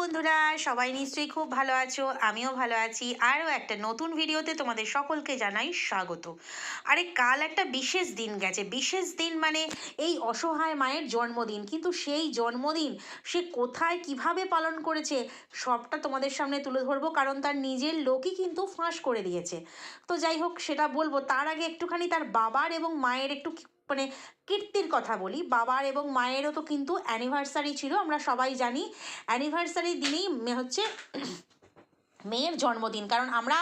বন্ধুরা, সবাই নিশ্চয়ই খুব ভালো আছো, আমিও ভালো আছি। আরও একটা নতুন ভিডিওতে তোমাদের সকলকে জানাই স্বাগত। আরে কাল একটা বিশেষ দিন গেছে। বিশেষ দিন মানে এই অসহায় মায়ের জন্মদিন। কিন্তু সেই জন্মদিন সে কোথায়, কীভাবে পালন করেছে, সবটা তোমাদের সামনে তুলে ধরবো। কারণ তার নিজের লোকই কিন্তু ফাঁস করে দিয়েছে। তো যাই হোক, সেটা বলব। তার আগে একটুখানি তার বাবার এবং মায়ের একটু মানে কীর্তির কথা বলি, বাবার এবং মায়েরও তো কিন্তু অ্যানিভার্সারি ছিল, আমরা সবাই জানি। অ্যানিভার্সারি দিনেই হচ্ছে মেয়ের জন্মদিন, কারণ আমরা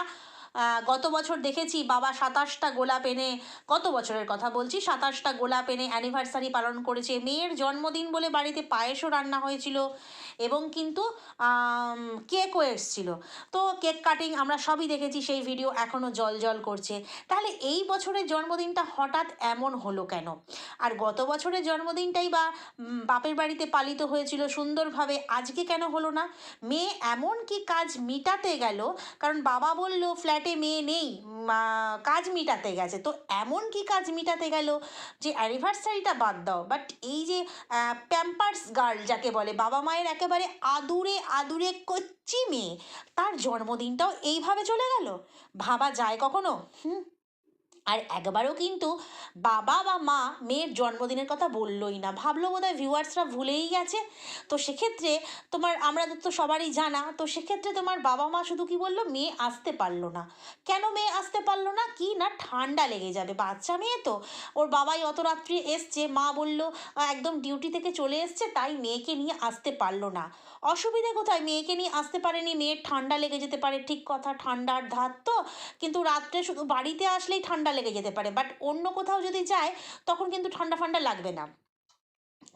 গত বছর দেখেছি বাবা সাতাশটা গোলাপ এনে, কত বছরের কথা বলছি? সাতাশটা গোলাপ এনে অ্যানিভার্সারি পালন করেছে। মেয়ের জন্মদিন বলে বাড়িতে পায়েসও রান্না হয়েছিল। এবং কিন্তু কেকও এসেছিল। তো কেক কাটিং আমরা সবই দেখেছি, সেই ভিডিও এখনও জল জল করছে। তাহলে এই বছরের জন্মদিনটা হঠাৎ এমন হলো কেন? আর গত বছরের জন্মদিনটাই বা বাপের বাড়িতে পালিত হয়েছিল সুন্দরভাবে, আজকে কেন হলো না? মেয়ে এমন কি কাজ মিটাতে গেল? কারণ বাবা বলল, ফ্ল্যাটে মেয়ে নেই কাজ মিটাতে গেছে। তো এমন কি কাজ মিটাতে গেল? যে অ্যানিভার্সারিটা বাদ দাও। বাট এই যে প্যাম্পার্স গার্ল যাকে বলে, বাবা মায়ের একেবারে আদুরে আদুরে কচ্চি মেয়ে। তার জন্মদিনটাও এইভাবে চলে গেল? ভাবা যায় কখনো? হুম। আর একবারও কিন্তু বাবা বা মা মেয়ের জন্মদিনের কথা বললোই না। ভাবলো বোধহয় ভিউয়ার্সরা ভুলেই গেছে। তো সেক্ষেত্রে তোমার আমাদের তো সবারই জানা, তো সেক্ষেত্রে তোমার বাবা মা শুধু কি বলল? মেয়ে আসতে পারল না। কেন মেয়ে আসতে পারল না? কি না ঠান্ডা লেগে যাবে। বাচ্চা মেয়ে তো। ওর বাবাই অত রাত্রি এসছে, মা বলল একদম ডিউটি থেকে চলে এসছে, তাই মেয়েকে নিয়ে আসতে পারল না। অসুবিধা কোথায়? মেয়েকে নিয়ে আসতে পারেনি, মেয়ের ঠান্ডা লেগে যেতে পারে, ঠিক কথা, ঠান্ডার ধাত তো। কিন্তু রাত্রে শুধু বাড়িতে আসলেই ঠান্ডা লেগে যেতে পারে। বাট অন্য কোথাও যদি যায়, তখন কিন্তু ঠান্ডা ফান্ডা লাগবে না।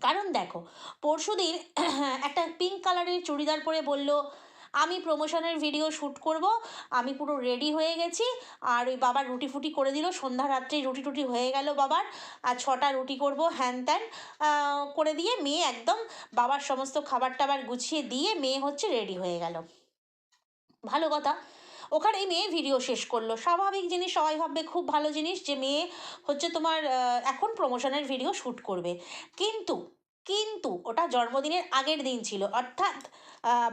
কারণ দেখো, পরশুদিন একটা পিঙ্ক কালারের চুড়িদার পরে বলল আমি প্রমোশনের ভিডিও শ্যুট করব। আমি পুরো রেডি হয়ে গেছি। আর ওই বাবার রুটি ফুটি করে দিল। সন্ধ্যা রাত্রে রুটি টুটি হয়ে গেল বাবার। আর ছটা রুটি করব, হ্যান ত্যান করে দিয়ে মেয়ে একদম বাবার সমস্ত খাবার টাবার গুছিয়ে দিয়ে মেয়ে হচ্ছে রেডি হয়ে গেল। ভালো কথা। ওখানেই মেয়ে ভিডিও শেষ করল। স্বাভাবিক জিনিস, সবাই ভাববে খুব ভালো জিনিস যে মেয়ে হচ্ছে তোমার এখন প্রমোশনের ভিডিও শ্যুট করবে। কিন্তু কিন্তু ওটা জন্মদিনের আগের দিন ছিল। অর্থাৎ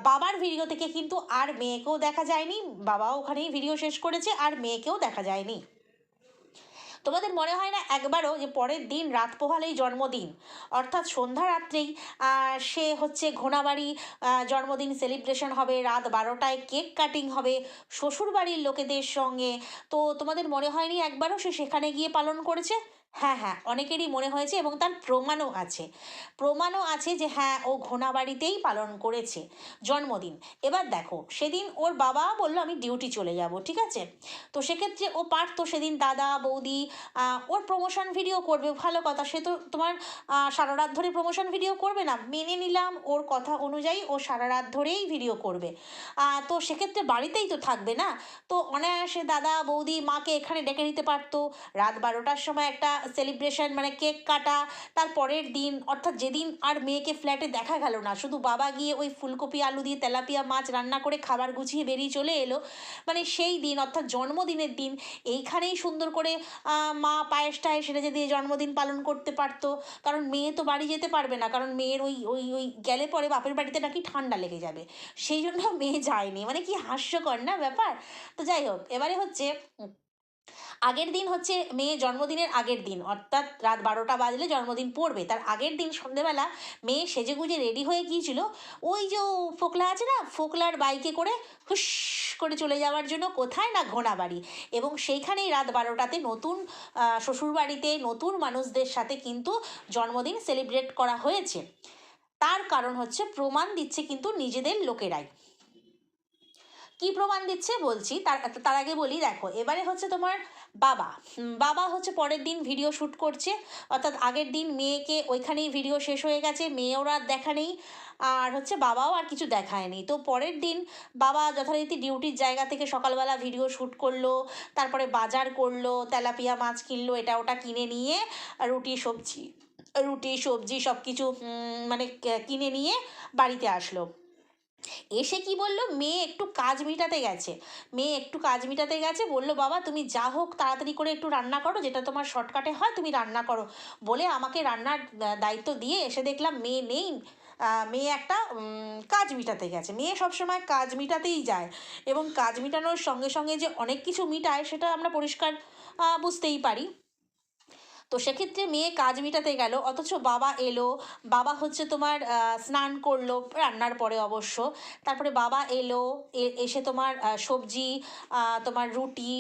বাবার ভিডিও থেকে কিন্তু আর মেয়েকেও দেখা যায়নি, বাবাও ওখানেই ভিডিও শেষ করেছে, আর মেয়েকেও দেখা যায়নি। তোমাদের মনে হয় না একবারও যে পরের দিন রাত পোহালেই জন্মদিন? অর্থাৎ সন্ধ্যা রাত্রেই সে হচ্ছে ঘোনাবাড়ি জন্মদিন সেলিব্রেশন হবে, রাত বারোটায় কেক কাটিং হবে, শ্বশুরবাড়ির লোকেদের সঙ্গে। তো তোমাদের মনে হয়নি একবারও সে সেখানে গিয়ে পালন করেছে? হ্যাঁ হ্যাঁ অনেকেরই মনে হয়েছে এবং তার প্রমাণও আছে। প্রমাণও আছে যে হ্যাঁ ও ঘোড়াবাড়িতেই পালন করেছে জন্মদিন। এবার দেখো, সেদিন ওর বাবা বলল, আমি ডিউটি চলে যাব। ঠিক আছে? তো সেক্ষেত্রে ও পারতো সেদিন দাদা, বৌদি ওর প্রমোশন ভিডিও করবে, ভালো কথা। সে তো তোমার সারা রাত ধরে প্রমোশন ভিডিও করবে না। মেনে নিলাম, ওর কথা অনুযায়ী ও সারা রাত ধরেই ভিডিও করবে। তো সেক্ষেত্রে বাড়িতেই তো থাকবে না? তো অনায়াসে দাদা, বৌদি, মাকে এখানে ডেকে নিতে পারতো। রাত বারোটার সময় একটা সেলিব্রেশন মানে কেক কাটা তার পরের দিন, অর্থাৎ যেদিন আর মেয়েকে ফ্ল্যাটে দেখা গেল না, শুধু বাবা গিয়ে ওই ফুলকপি, আলু দিয়ে তেলাপিয়া মাছ রান্না করে খাবার গুছিয়ে বেরিয়ে চলে এলো। মানে সেই দিন, অর্থাৎ জন্মদিনের দিন, এইখানেই সুন্দর করে মা পায়েস টায়েস সেটা দিয়ে জন্মদিন পালন করতে পারতো। কারণ মেয়ে তো বাড়ি যেতে পারবে না, কারণ মেয়ের ওই ওই ওই গেলে পরে বাপের বাড়িতে নাকি ঠান্ডা লেগে যাবে। সেই জন্য মেয়ে যায়নি। মানে কি হাস্যকর না ব্যাপার? তো যাই হোক, এবারে হচ্ছে আগের দিন হচ্ছে মেয়ে জন্মদিনের আগের দিন, অর্থাৎ রাত বারোটা বাজলে জন্মদিন পড়বে। তার আগের দিন সন্ধেবেলা মেয়ে সেজেগুজে রেডি হয়ে গিয়েছিল। ওই যে ফোকলা আছে না, ফোকলার বাইকে করে হুস করে চলে যাওয়ার জন্য কোথায় না ঘোড়াবাড়ি এবং সেইখানেই রাত বারোটাতে নতুন শ্বশুরবাড়িতে নতুন মানুষদের সাথে কিন্তু জন্মদিন সেলিব্রেট করা হয়েছে। তার কারণ হচ্ছে প্রমাণ দিচ্ছে কিন্তু নিজেদের লোকেরাই। কি প্রমাণ দিচ্ছে বলছি। তার তার আগে বলি, দেখো, এবারে হচ্ছে তোমার বাবা। বাবা হচ্ছে পরের দিন ভিডিও শ্যুট করছে। অর্থাৎ আগের দিন মেয়েকে ওইখানেই ভিডিও শেষ হয়ে গেছে, মেয়েও আর দেখা নেই। আর হচ্ছে বাবাও আর কিছু দেখায়নি তো পরের দিন বাবা যথারীতি ডিউটির জায়গা থেকে সকালবেলা ভিডিও শ্যুট করল, তারপরে বাজার করল, তেলাপিয়া মাছ কিনলো, এটা ওটা কিনে নিয়ে, রুটি, সবজি রুটি, সবজি সব কিছু মানে কিনে নিয়ে বাড়িতে আসলো। এসে কি বলল? মেয়ে একটু কাজ মিটাতে গেছে। মেয়ে একটু কাজ মিটাতে গেছে, বলল, বাবা, তুমি যা হোক তাড়াতাড়ি করে একটু রান্না করো, যেটা তোমার শর্টকাটে হয় তুমি রান্না করো। বলে আমাকে রান্নার দায়িত্ব দিয়ে এসে দেখলাম মেয়ে নেই। মেয়ে একটা কাজ মিটাতে গেছে। মেয়ে সবসময় কাজ মিটাতেই যায় এবং কাজ মিটানোর সঙ্গে সঙ্গে যে অনেক কিছু মিটায় সেটা আমরা পরিষ্কার বুঝতেই পারি। তো সেক্ষেত্রে মেয়ে কাজ মিটাতে গেল, অথচ বাবা এলো, বাবা হচ্ছে তোমার স্নান করল রান্নার পরে অবশ্য। তারপরে বাবা এলো এসে তোমার সবজি তোমার রুটি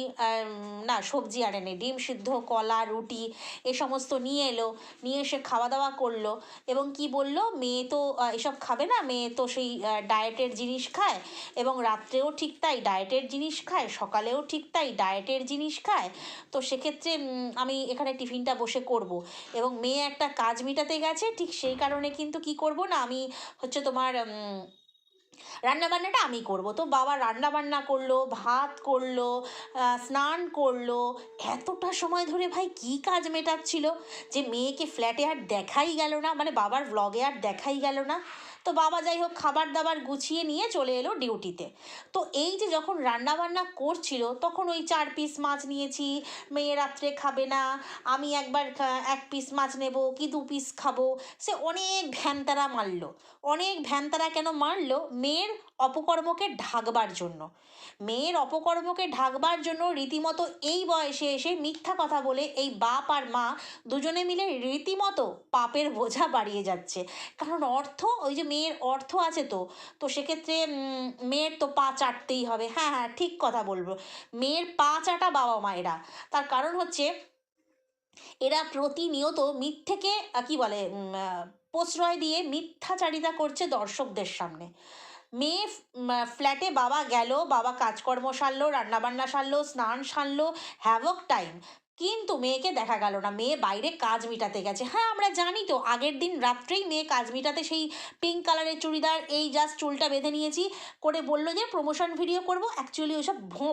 না, সবজি আনে নেই ডিম সিদ্ধ, কলা, রুটি, এ সমস্ত নিয়ে এলো, নিয়ে এসে খাওয়া দাওয়া করল। এবং কি বলল? মেয়ে তো এসব খাবে না, মেয়ে তো সেই ডায়েটের জিনিস খায়। এবং রাত্রেও ঠিক তাই, ডায়েটের জিনিস খায়, সকালেও ঠিক তাই, ডায়েটের জিনিস খায়। তো সেক্ষেত্রে আমি এখানে টিফিনটা বসে করব। এবং মেয়ে একটা কাজ মেটাতে গেছে, ঠিক সেই কারণে কিন্তু কি করব না, আমি হচ্ছে তোমার রান্নাবান্নাটা আমি করব। তো বাবা রান্নাবান্না করল, ভাত করল স্নান করল। এতটা সময় ধরে ভাই কি কাজ মেটাচ্ছিল যে মেয়েকে ফ্ল্যাটে আর দেখাই গেল না মানে বাবার ব্লগে আর দেখাই গেল না। তো বাবা যাই হোক খাবার দাবার গুছিয়ে নিয়ে চলে এলো ডিউটিতে। তো এই যে যখন রান্না বান্না করছিল, তখন ওই চার পিস মাছ নিয়েছি, মেয়ে রাত্রে খাবে না, আমি একবার এক পিস মাছ নেব, কি দু পিস খাব, সে অনেক ভ্যানতারা মারলো। অনেক ভ্যানতারা কেন মারলো? মেয়ের অপকর্মকে ঢাকবার জন্য। মেয়ের অপকর্মকে ঢাকবার জন্য রীতিমতো এই বয়সে এসে মিথ্যা কথা বলে এই বাপ আর মা দুজনে মিলে রীতিমতো পাপের বোঝা বাড়িয়ে যাচ্ছে। কারণ অর্থ ওই যে মেয়ের অর্থ আছে তো তো সেক্ষেত্রে মেয়ের তো পা চাটতেই হবে। হ্যাঁ হ্যাঁ ঠিক কথা বলব। মেয়ের পা চাটা বাবা মায়েরা। তার কারণ হচ্ছে, এরা প্রতিনিয়ত মিথ্যেকে কি বলে প্রশ্রয় দিয়ে মিথ্যাচারিতা করছে দর্শকদের সামনে। মেয়ে ফ্ল্যাটে বাবা গেল, বাবা কাজকর্ম সারলো, রান্নাবান্না সারলো, স্নান সারলো, হ্যাভক টাইম। কিন্তু মেয়েকে দেখা গেল না। মেয়ে বাইরে কাজ মিটাতে গেছে। হ্যাঁ আমরা জানি তো, আগের দিন রাত্রেই মেয়ে কাজ মিটাতে সেই পিঙ্ক কালারের চুড়িদার, এই জাস্ট চুলটা বেঁধে নিয়েছি করে বলল যে প্রমোশন ভিডিও করব অ্যাকচুয়ালি ওসব ভোঁ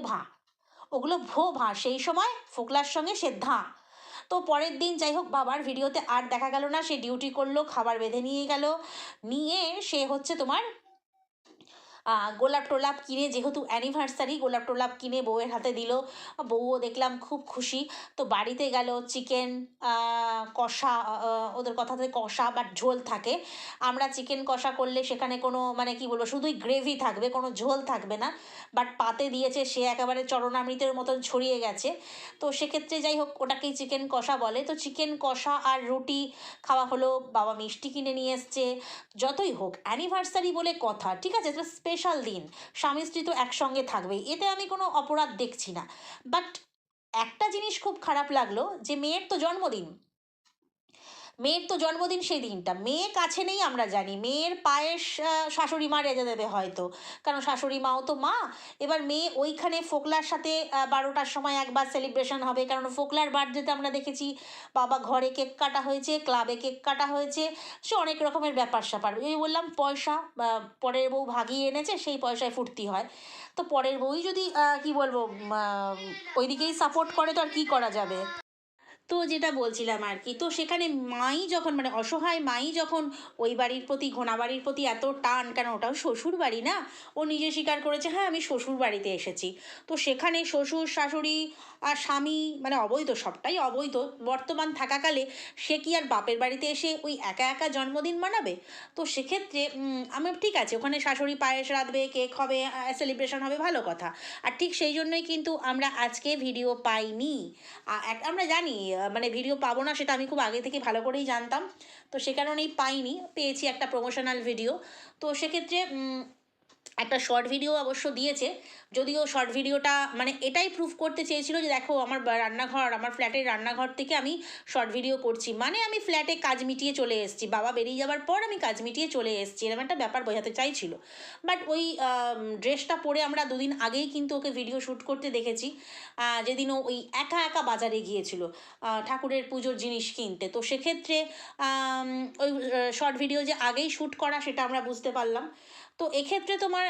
ওগুলো ভো ভা সেই সময় ফোকলার সঙ্গে সে ধা। তো পরের দিন যাই হোক, বাবার ভিডিওতে আর দেখা গেল না, সে ডিউটি করল, খাবার বেঁধে নিয়ে গেল। নিয়ে সে হচ্ছে তোমার গোলাপ টোলাপ কিনে, যেহেতু অ্যানিভার্সারি গোলাপ টোলাপ কিনে বউয়ের হাতে দিল, বউও দেখলাম খুব খুশি। তো বাড়িতে গেল চিকেন কষা ওদের কথাতে কষা বা ঝোল থাকে। আমরা চিকেন কষা করলে সেখানে কোনো মানে কি বলব, শুধুই গ্রেভি থাকবে, কোনো ঝোল থাকবে না। বাট পাতে দিয়েছে, সে একেবারে চরণামৃতের মতন ছড়িয়ে গেছে। তো সেক্ষেত্রে যাই হোক, ওটাকেই চিকেন কষা বলে। তো চিকেন কষা আর রুটি খাওয়া হলো, বাবা মিষ্টি কিনে নিয়ে এসছে। যতই হোক অ্যানিভার্সারি বলে কথা, ঠিক আছে? স্পেশাল দিন। স্বামী স্ত্রী তো একসঙ্গে থাকবে, এতে আমি কোনো অপরাধ দেখছি না। বাট একটা জিনিস খুব খারাপ লাগল, যে মেয়ের তো জন্মদিন। মেয়ের তো জন্মদিন সেই দিনটা মেয়ে কাছে নেই আমরা জানি। মেয়ের পায়েস শাশুড়ি মা রেজে দেবে হয়তো। কারণ শাশুড়ি মাও তো মা। এবার মেয়ে ওইখানে ফোকলার সাথে বারোটার সময় একবার সেলিব্রেশন হবে। কারণ ফোকলার বার্থডেতে আমরা দেখেছি, বাবা ঘরে কেক কাটা হয়েছে ক্লাবে কেক কাটা হয়েছে। সে অনেক রকমের ব্যাপার স্যাপার ওই বললাম, পয়সা পরের বউ ভাগিয়ে এনেছে, সেই পয়সায় ফুর্তি হয়। তো পরের বউই যদি কি বলব ওইদিকেই সাপোর্ট করে, তো আর কি করা যাবে? তো যেটা বলছিলাম আর কি তো সেখানে মাই যখন মানে অসহায় মাই যখন ওই বাড়ির প্রতি ঘোনা বাড়ির প্রতি এত টান কেন ওটাও শ্বশুর বাড়ি না, ও নিজে স্বীকার করেছে হ্যাঁ আমি শ্বশুর বাড়িতে এসেছি। তো সেখানে শ্বশুর, শাশুড়ি আর স্বামী মানে অবৈধ সবটাই অবৈধ, বর্তমান থাকাকালে সে কি আর বাপের বাড়িতে এসে ওই একা একা জন্মদিন মানাবে? তো সেক্ষেত্রে আমি ঠিক আছে, ওখানে শাশুড়ি পায়েস রাঁধবে, কেক হবে সেলিব্রেশন হবে, ভালো কথা। আর ঠিক সেই জন্যই কিন্তু আমরা আজকে ভিডিও পাইনি। আমরা জানি মানে ভিডিও পাবো না, সেটা আমি খুব আগে থেকে ভালো করেই জানতাম। তো সে কারণেই পাইনি, পেয়েছি একটা প্রমোশনাল ভিডিও তো সেক্ষেত্রে একটা শর্ট ভিডিও অবশ্য দিয়েছে। যদিও শর্ট ভিডিওটা মানে এটাই প্রুফ করতে চেয়েছিল যে দেখো আমার রান্নাঘর, আমার ফ্ল্যাটের রান্নাঘর থেকে আমি শর্ট ভিডিও করছি। মানে আমি ফ্ল্যাটে কাজ মিটিয়ে চলে এসেছি। বাবা বেরিয়ে যাওয়ার পর আমি কাজ মিটিয়ে চলে এসেছি। এরকম একটা ব্যাপার বোঝাতে চাইছিল। বাট ওই ড্রেসটা পরে আমরা দুদিন আগেই কিন্তু ওকে ভিডিও শ্যুট করতে দেখেছি। যেদিন ওই একা একা বাজারে গিয়েছিল ঠাকুরের পুজোর জিনিস কিনতে। তো সেক্ষেত্রে ওই শর্ট ভিডিও যে আগেই শ্যুট করা সেটা আমরা বুঝতে পারলাম। তো এক্ষেত্রে তোমার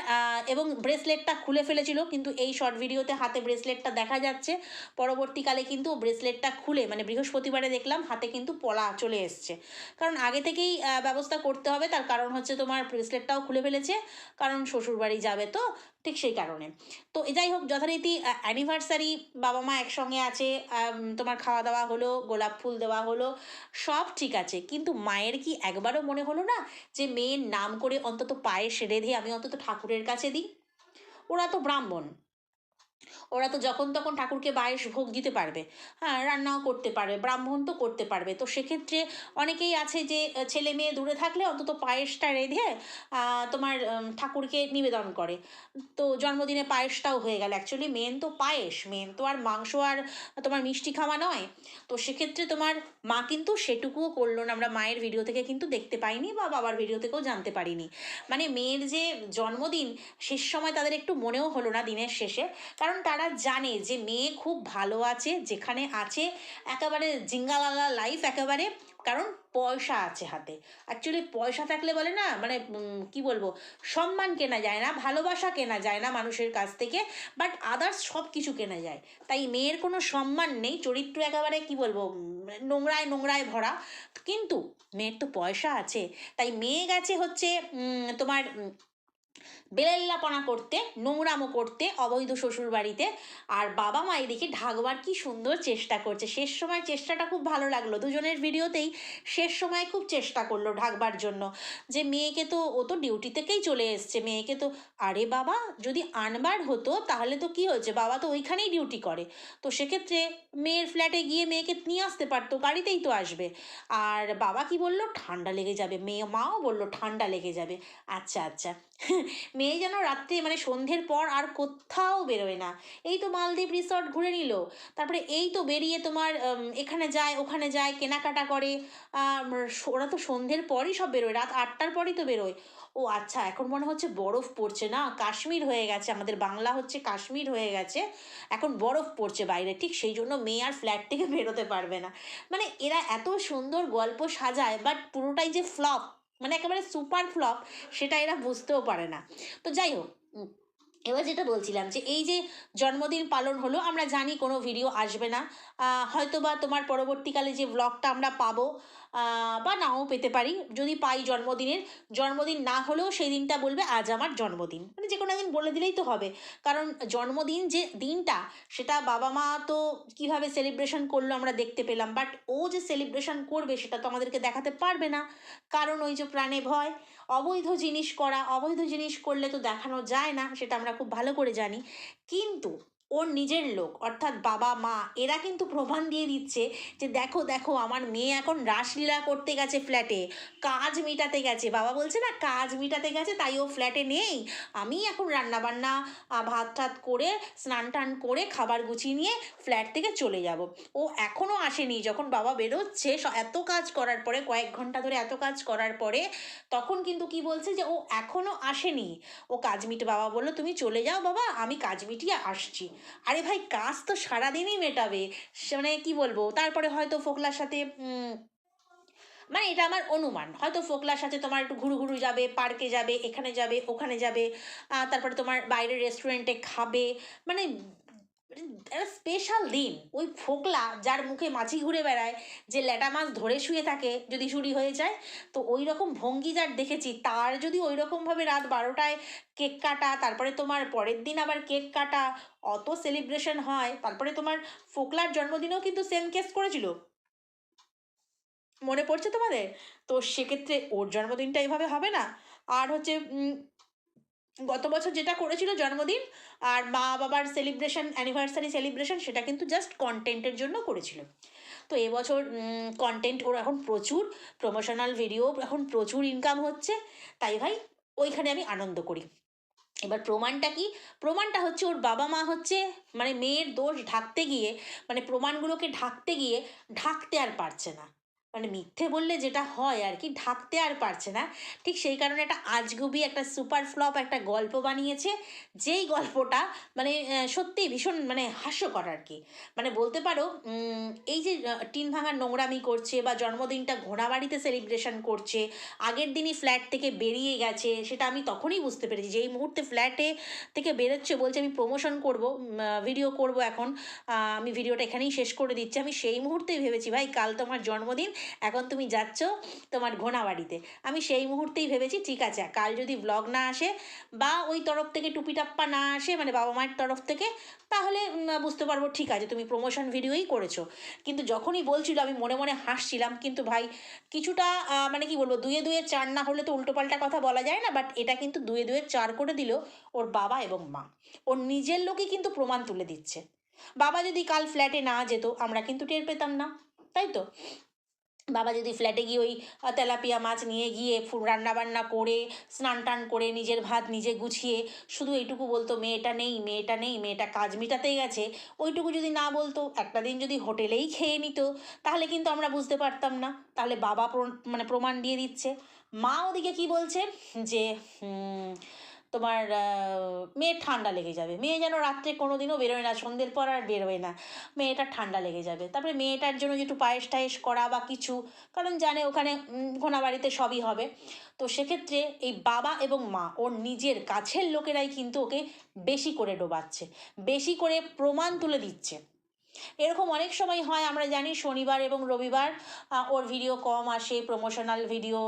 এবং ব্রেসলেটটা খুলে ফেলেছিল, কিন্তু এই শর্ট ভিডিওতে হাতে ব্রেসলেটটা দেখা যাচ্ছে। পরবর্তীকালে কিন্তু ব্রেসলেটটা খুলে মানে বৃহস্পতিবারে দেখলাম, হাতে কিন্তু পলা চলে এসছে। কারণ আগে থেকেই ব্যবস্থা করতে হবে, তার কারণ হচ্ছে তোমার ব্রেসলেটটাও খুলে ফেলেছে, কারণ শ্বশুরবাড়ি যাবে তো ঠিক সেই কারণে। তো যাই হোক, যথারীতি অ্যানিভার্সারি বাবা মা একসঙ্গে আছে তোমার খাওয়া দাওয়া হলো, গোলাপ ফুল দেওয়া হলো, সব ঠিক আছে। কিন্তু মায়ের কি একবারও মনে হলো না যে মেয়ের নাম করে অন্তত পায়েস রেঁধে আমি অন্তত ঠাকুরের কাছে দিই? ওরা তো ব্রাহ্মণ। ওরা তো যখন তখন ঠাকুরকে পায়েস ভোগ দিতে পারবে। হ্যাঁ রান্নাও করতে পারবে, ব্রাহ্মণ তো করতে পারবে। তো সেক্ষেত্রে অনেকেই আছে যে ছেলে মেয়ে দূরে থাকলে অন্তত পায়েসটা রেঁধে তোমার ঠাকুরকে নিবেদন করে। তো জন্মদিনে পায়েসটাও হয়ে গেল। অ্যাকচুয়ালি মেন তো পায়েস মেন তো আর মাংস আর তোমার মিষ্টি খাওয়া নয়। তো সেক্ষেত্রে তোমার মা কিন্তু সেটুকুও করল না। আমরা মায়ের ভিডিও থেকে কিন্তু দেখতে পাইনি বা বাবার ভিডিও থেকেও জানতে পারিনি। মানে মেয়ের যে জন্মদিন, শেষ সময় তাদের একটু মনেও হলো না দিনের শেষে। কারণ তারা জানে যে মেয়ে খুব ভালো আছে, যেখানে আছে একেবারে জিঙ্গালালা লাইফ একেবারে কারণ পয়সা আছে হাতে। অ্যাকচুয়ালি পয়সা থাকলে বলে না মানে কি বলব, সম্মান কেনা যায় না, ভালোবাসা কেনা যায় না মানুষের কাছ থেকে বাট আদার্স সব কিছু কেনা যায়। তাই মেয়ের কোনো সম্মান নেই, চরিত্র একেবারে কি বলব নোংরায় নোংরায় ভরা। কিন্তু মেয়ের তো পয়সা আছে, তাই মেয়ে গেছে হচ্ছে তোমার বেলেল্লাপনা করতে, নোংরামো করতে, অবৈধ শ্বশুর বাড়িতে আর বাবা মা এদিকে ঢাকবার কি সুন্দর চেষ্টা করছে। শেষ সময় চেষ্টাটা খুব ভালো লাগল। দুজনের ভিডিওতেই শেষ সময় খুব চেষ্টা করল ঢাকবার জন্য। যে মেয়েকে তো, ও তো ডিউটি থেকেই চলে এসছে। মেয়েকে তো, আরে বাবা, যদি আনবার হতো তাহলে তো কি হয়েছে? বাবা তো ওইখানেই ডিউটি করে। তো সেক্ষেত্রে মেয়ের ফ্ল্যাটে গিয়ে মেয়েকে নিয়ে আসতে পারতো, গাড়িতেই তো আসবে। আর বাবা কি বলল? ঠান্ডা লেগে যাবে। মেয়ে মাও বলল, ঠান্ডা লেগে যাবে। আচ্ছা আচ্ছা। মেয়ে যেন রাত্রে মানে সন্ধ্যের পর আর কোথাও বেরোয় না। এই তো মালদ্বীপ রিসর্ট ঘুরে নিল। তারপরে এই তো বেরিয়ে তোমার এখানে যায়, ওখানে যায়, কেনাকাটা করে। ওরা তো সন্ধ্যের পরই সব বেরোয়, রাত আটটার পরই তো বেরোয়। ও আচ্ছা এখন মনে হচ্ছে বরফ পড়ছে না? কাশ্মীর হয়ে গেছে, আমাদের বাংলা হচ্ছে কাশ্মীর হয়ে গেছে। এখন বরফ পড়ছে বাইরে, ঠিক সেই জন্য মেয়ে আর ফ্ল্যাট থেকে বেরোতে পারবে না। মানে এরা এত সুন্দর গল্প সাজায় বাট পুরোটাই যে ফ্লপ মানে একেবারে সুপার ফ্লপ, সেটা এরা বুঝতেও পারে না। তো যাই হোক এবার যেটা বলছিলাম যে এই যে জন্মদিন পালন হলো, আমরা জানি কোনো ভিডিও আসবে না। হয়তো বা তোমার পরবর্তীকালে যে ব্লগটা আমরা পাবো বা নাও পেতে পারি। যদি পাই জন্মদিনের, জন্মদিন না হলেও সেই দিনটা বলবে, আজ আমার জন্মদিন। মানে যে কোনো একদিন বলে দিলেই তো হবে। কারণ জন্মদিন যে দিনটা, সেটা বাবা মা তো কীভাবে সেলিব্রেশন করল আমরা দেখতে পেলাম বাট ও যে সেলিব্রেশন করবে, সেটা তো আমাদেরকে দেখাতে পারবে না। কারণ ওই যে প্রাণে ভয়, অবৈধ জিনিস করা, অবৈধ জিনিস করলে তো দেখানো যায় না, সেটা আমরা খুব ভালো করে জানি। কিন্তু ওর নিজের লোক, অর্থাৎ বাবা, মা, এরা কিন্তু প্রমাণ দিয়ে দিচ্ছে যে দেখো দেখো, আমার মেয়ে এখন রাসলীলা করতে গেছে ফ্ল্যাটে কাজ মেটাতে গেছে। বাবা বলছে, না, কাজ মেটাতে গেছে, তাই ও ফ্ল্যাটে নেই। আমি এখন রান্নাবান্না ভাত টাত করে স্নান টান করে, খাবার গুছিয়ে নিয়ে ফ্ল্যাট থেকে চলে যাব। ও এখনও আসেনি। যখন বাবা বেরোচ্ছে এত কাজ করার পরে, কয়েক ঘণ্টা ধরে এত কাজ করার পরে, তখন কিন্তু কি বলছে যে ও এখনও আসেনি। ও কাজ মিটে, বাবা বলল, তুমি চলে যাও বাবা, আমি কাজ মিটিয়ে আসছি। আরে ভাই, কাজ তো সারাদিনই মেটাবে। মানে কি বলব, তারপরে হয়তো ফোকলার সাথে মানে এটা আমার অনুমান। হয়তো ফোকলার সাথে তোমার একটু ঘুরু ঘুরু যাবে, পার্কে যাবে, এখানে যাবে, ওখানে যাবে তারপরে তোমার বাইরের রেস্টুরেন্টে খাবে। মানে একটা স্পেশাল দিন। ওই ফোকলা যার মুখে মাছি ঘুরে বেড়ায়, যে ল্যাটা মাছ ধরে শুয়ে থাকে যদি চুরি হয়ে যায়, তো ওই রকম ভঙ্গি যার দেখেছি, তার যদি ওই রকমভাবে রাত বারোটায় কেক কাটা, তারপরে তোমার পরের দিন আবার কেক কাটা, অত সেলিব্রেশন হয়, তারপরে তোমার ফোকলার জন্মদিনেও কিন্তু সেম কেস করেছিল। মনে পড়ছে তোমাদের? তো সেক্ষেত্রে ওর জন্মদিনটা এইভাবে হবে না। আর হচ্ছে গত বছর যেটা করেছিল জন্মদিন আর মা বাবার সেলিব্রেশন অ্যানিভার্সারি সেলিব্রেশন সেটা কিন্তু জাস্ট কন্টেন্টের জন্য করেছিল। তো এবছর কন্টেন্ট ওর এখন প্রচুর প্রমোশনাল ভিডিও এখন প্রচুর ইনকাম হচ্ছে। তাই ভাই, ওইখানে আমি আনন্দ করি। এবার প্রমাণটা কি? প্রমাণটা হচ্ছে ওর বাবা মা হচ্ছে মানে মেয়ের দোষ ঢাকতে গিয়ে মানে প্রমাণগুলোকে ঢাকতে গিয়ে, ঢাকতে আর পারছে না। মানে মিথ্যে বললে যেটা হয় আর কি ঢাকতে আর পারছে না। ঠিক সেই কারণে একটা আজগুবি একটা সুপার ফ্লপ একটা গল্প বানিয়েছে। যেই গল্পটা মানে আহ, সত্যিই ভীষণ মানে হাস্যকর আর কি। মানে বলতে পারো এই যে টিন ভাঙার নোংরামি করছে বা জন্মদিনটা ঘোড়া বাড়িতে সেলিব্রেশন করছে আগের দিনই ফ্ল্যাট থেকে বেরিয়ে গেছে সেটা আমি তখনই বুঝতে পেরেছি। যেই মুহূর্তে ফ্ল্যাটে থেকে বেরোচ্ছে বলছে আমি প্রমোশন করব ভিডিও করব এখন আমি ভিডিওটা এখানেই শেষ করে দিচ্ছি। আমি সেই মুহূর্তেই ভেবেছি ভাই কাল তোমার জন্মদিন। এখন তুমি যাচ্ছ তোমার ঘোড়া বাড়িতে আমি সেই মুহূর্তেই ভেবেছি, ঠিক আছে, কাল যদি ব্লগ না আসে বা ওই তরফ থেকে টুপি টাপ্পা না আসে মানে বাবা মায়ের তরফ থেকে, তাহলে বুঝতে পারব, ঠিক আছে, তুমি প্রমোশন ভিডিওই করেছ। কিন্তু যখনই বলছিল, আমি মনে মনে হাসছিলাম, কিন্তু ভাই, কিছুটা মানে কি বলব, দুয়ে দুয়ে চার না হলে তো উল্টোপাল্টা কথা বলা যায় না বাট এটা কিন্তু দুয়ে দুয়ে চার করে দিল ওর বাবা এবং মা। ওর নিজের লোকই কিন্তু প্রমাণ তুলে দিচ্ছে। বাবা যদি কাল ফ্ল্যাটে না যেত, আমরা কিন্তু টের পেতাম না, তাই তো? বাবা যদি ফ্ল্যাটে গিয়ে ওই তেলাপিয়া মাছ নিয়ে গিয়ে রান্না বান্না করে, স্নান টান করে নিজের ভাত নিজে গুছিয়ে, শুধু এইটুকু বলতো, মেয়েটা নেই মেয়েটা নেই, মেয়েটা কাজ মেটাতেই গেছে। ওইটুকু যদি না বলতো, একটা দিন যদি হোটেলেই খেয়ে নিত, তাহলে কিন্তু আমরা বুঝতে পারতাম না। তাহলে বাবা মানে প্রমাণ দিয়ে দিচ্ছে। মা ওদিকে কি বলছে? যে তোমার মেয়ের ঠান্ডা লেগে যাবে। মেয়ে যেন রাত্রে কোনো দিনও বেরোয় না, সন্ধ্যের পর আর বেরোয় না। মেয়েটার ঠান্ডা লেগে যাবে। তারপরে মেয়েটার জন্য একটু পায়েস টায়েস করা বা কিছু, কারণ জানে ওখানে ঘোনা বাড়িতে সবই হবে। তো সেক্ষেত্রে এই বাবা এবং মা, ওর নিজের কাছের লোকেরাই কিন্তু ওকে বেশি করে ডোবাচ্ছে। বেশি করে প্রমাণ তুলে দিচ্ছে। এরকম অনেক সময় হয়, আমরা জানি শনিবার এবং রবিবার ওর ভিডিও কম আসে প্রমোশনাল ভিডিও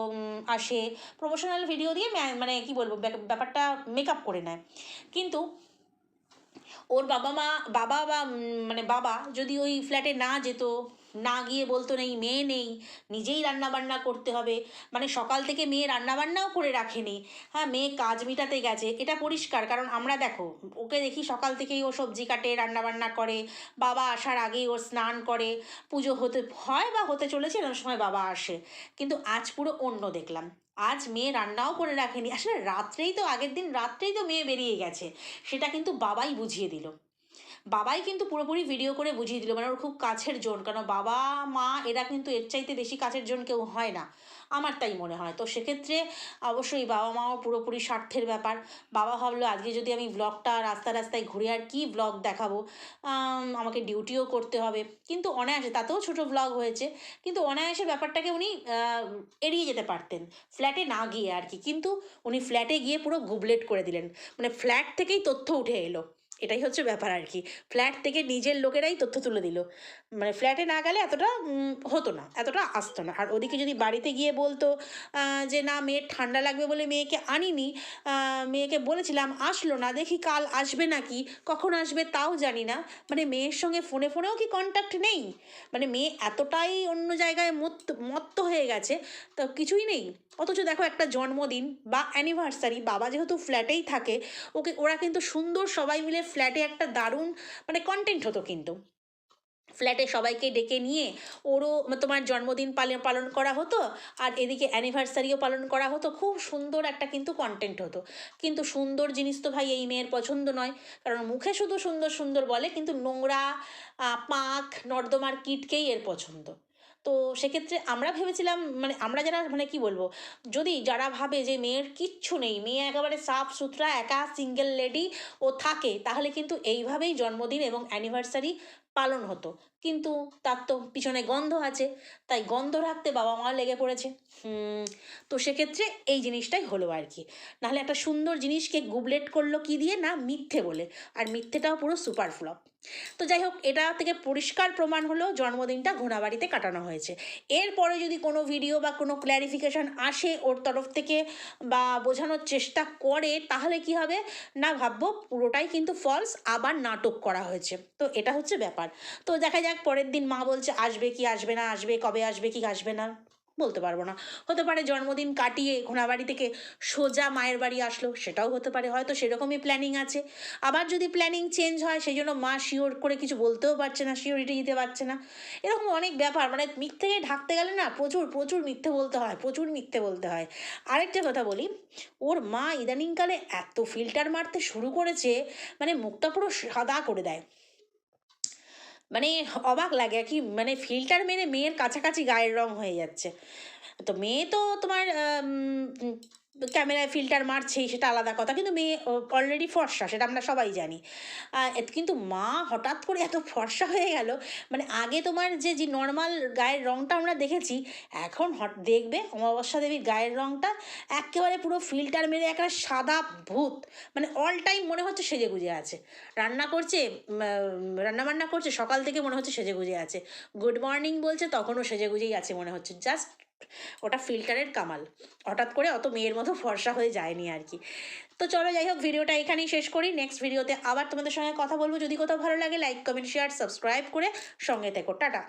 আসে। প্রমোশনাল ভিডিও দিয়ে মানে কি বলব ব্যাপ- ব্যাপারটা মেকআপ করে নেয়। কিন্তু ওর বাবা মা বাবা বা মানে বাবা যদি ওই ফ্ল্যাটে না যেত না গিয়ে বলতো নেই মেয়ে নেই, নিজেই রান্না বান্না করতে হবে। মানে সকাল থেকে মেয়ে রান্না বান্নাও করে রাখেনি। হ্যাঁ মেয়ে কাজ মেটাতে গেছে, এটা পরিষ্কার। কারণ আমরা দেখো, ওকে দেখি সকাল থেকেই ও সবজি কাটে রান্না বান্না করে, বাবা আসার আগেই ওর স্নান করে। পুজো হতে, হয় বা হতে চলেছে এরকম সময় বাবা আসে। কিন্তু আজ পুরো অন্য দেখলাম। আজ মেয়ে রান্নাও করে রাখেনি। আসলে রাত্রেই তো, আগের দিন রাত্রেই তো মেয়ে বেরিয়ে গেছে। সেটা কিন্তু বাবাই বুঝিয়ে দিল। বাবাই কিন্তু পুরোপুরি ভিডিও করে বুঝিয়ে দিল। মানে ওর খুব কাছের জন। কারণ বাবা, মা, এরা কিন্তু এর চাইতে বেশি কাছের জন কেউ হয় না। আমার তাই মনে হয়। তো সেক্ষেত্রে অবশ্যই বাবা মাও পুরোপুরি স্বার্থের ব্যাপার। বাবা ভাবলো, আজকে যদি আমি ব্লগটা রাস্তা রাস্তায় ঘুরে আর কি ব্লগ দেখাবো? আমাকে ডিউটিও করতে হবে। কিন্তু অনায়াসে, তাতেও ছোট ব্লগ হয়েছে। কিন্তু অনায়াসে ব্যাপারটাকে উনি এড়িয়ে যেতে পারতেন। ফ্ল্যাটে না গিয়ে আর কি। কিন্তু উনি ফ্ল্যাটে গিয়ে পুরো গুবলেট করে দিলেন। মানে ফ্ল্যাট থেকেই তথ্য উঠে এলো। এটাই হচ্ছে ব্যাপার আর কি। ফ্ল্যাট থেকে নিজের লোকেরাই তথ্য তুলে দিল। মানে ফ্ল্যাটে না গেলে এতটা হতো না, এতটা আসতো না। আর ওদিকে যদি বাড়িতে গিয়ে বলতো যে না, মেয়ের ঠান্ডা লাগবে বলে মেয়েকে আনিনি মেয়েকে বলেছিলাম, আসলো না, দেখি কাল আসবে নাকি, কখন আসবে তাও জানি না। মানে মেয়ের সঙ্গে ফোনে ফোনেও কি কন্ট্যাক্ট নেই? মানে মেয়ে এতটাই অন্য জায়গায় মত্ত মত্ত হয়ে গেছে, তো কিছুই নেই। অথচ দেখো একটা জন্মদিন বা অ্যানিভার্সারি বাবা যেহেতু ফ্ল্যাটেই থাকে, ওকে, ওরা কিন্তু সুন্দর সবাই মিলে ফ্ল্যাটে একটা দারুণ মানে কন্টেন্ট হতো কিন্তু। ফ্ল্যাটে সবাইকে ডেকে নিয়ে ওরও তোমার জন্মদিন পালন করা হতো আর এদিকে অ্যানিভার্সারিও পালন করা হতো। খুব সুন্দর একটা কিন্তু কন্টেন্ট হতো। কিন্তু সুন্দর জিনিস তো ভাই এই মেয়ের পছন্দ নয়। কারণ মুখে শুধু সুন্দর সুন্দর বলে কিন্তু নোংরা পাঁক, নর্দমার কিটকেই এর পছন্দ। তো সেক্ষেত্রে আমরা ভেবেছিলাম মানে আমরা যারা মানে কি বলব, যদি যারা ভাবে যে মেয়ের কিচ্ছু নেই, মেয়ে একেবারে সাফ সুতরা, একা সিঙ্গেল লেডি ও থাকে, তাহলে কিন্তু এইভাবেই জন্মদিন এবং অ্যানিভার্সারি পালন হতো। কিন্তু তার তো পিছনে গন্ধ আছে, তাই গন্ধ রাখতে বাবা মা লেগে পড়েছে। তো সেক্ষেত্রে এই জিনিসটাই হলো আর কি। নাহলে একটা সুন্দর জিনিসকে গুবলেট করল কি দিয়ে না মিথ্যে বলে, আর মিথ্যেটাও পুরো সুপার ফ্লপ তো যাই হোক, এটা থেকে পরিষ্কার প্রমাণ হলো জন্মদিনটা ঘোড়াবাড়িতে কাটানো হয়েছে। এরপরে যদি কোনো ভিডিও বা কোনো ক্ল্যারিফিকেশান আসে ওর তরফ থেকে বা বোঝানোর চেষ্টা করে, তাহলে কি হবে? না ভাববো, পুরোটাই কিন্তু ফলস আবার নাটক করা হয়েছে। তো এটা হচ্ছে ব্যাপার। তো দেখা যাক পরের দিন মা বলছে, আসবে কি আসবে না? আসবে? কবে আসবে কি আসবে না? বলতে পারব না। হতে পারে জন্মদিন কাটিয়ে ঘোড়াবাড়ি থেকে সোজা মায়ের বাড়ি আসলো, সেটাও হতে পারে। হয়তো সেরকমই প্ল্যানিং আছে। আবার যদি প্ল্যানিং চেঞ্জ হয় সেই জন্য মা শিওর করে কিছু বলতেও পারছে না শিওরিটি দিতে পারছে না। এরকম অনেক ব্যাপার। মানে মিথ্যেকে ঢাকতে গেলে না প্রচুর প্রচুর মিথ্যে বলতে হয়, প্রচুর মিথ্যে বলতে হয়। আরেকটা কথা বলি, ওর মা ইদানিংকালে এত ফিল্টার মারতে শুরু করেছে মানে মুখটা পুরো সাদা করে দেয়। মানে অবাক লাগে আর কি মানে ফিল্টার মেরে মেয়ের কাছাকাছি গায়ের রং হয়ে যাচ্ছে। তো মেয়ে তো তোমার ক্যামেরায় ফিল্টার মারছেই, সেটা আলাদা কথা। কিন্তু মেয়ে অলরেডি ফর্সা, সেটা আমরা সবাই জানি। কিন্তু মা হঠাৎ করে এত ফর্সা হয়ে গেল মানে আগে তোমার যে যে নর্মাল গায়ের রংটা আমরা দেখেছি, এখন হট, দেখবে অমাবস্যা দেবীর গায়ের রংটা একেবারে পুরো ফিল্টার মেরে একটা সাদা ভূত। মানে অল টাইম মনে হচ্ছে সেজে গুজে আছে। রান্না করছে রান্না বান্না করছে, সকাল থেকে মনে হচ্ছে সেজে গুজে আছে। গুড মর্নিং বলছে, তখনও সেজে গুজেই আছে মনে হচ্ছে। জাস্ট ওটা ফিল্টারের কামাল। হঠাৎ করে অত মেয়ের মতো ফর্সা হয়ে যায়নি আর কি। তো চলো যাই হোক, ভিডিওটা এখানেই শেষ করি। নেক্সট ভিডিওতে আবার তোমাদের সঙ্গে কথা বলব। যদি কোথাও ভালো লাগে লাইক কমেন্ট শেয়ার সাবস্ক্রাইব করে সঙ্গে থেকো। টাটা।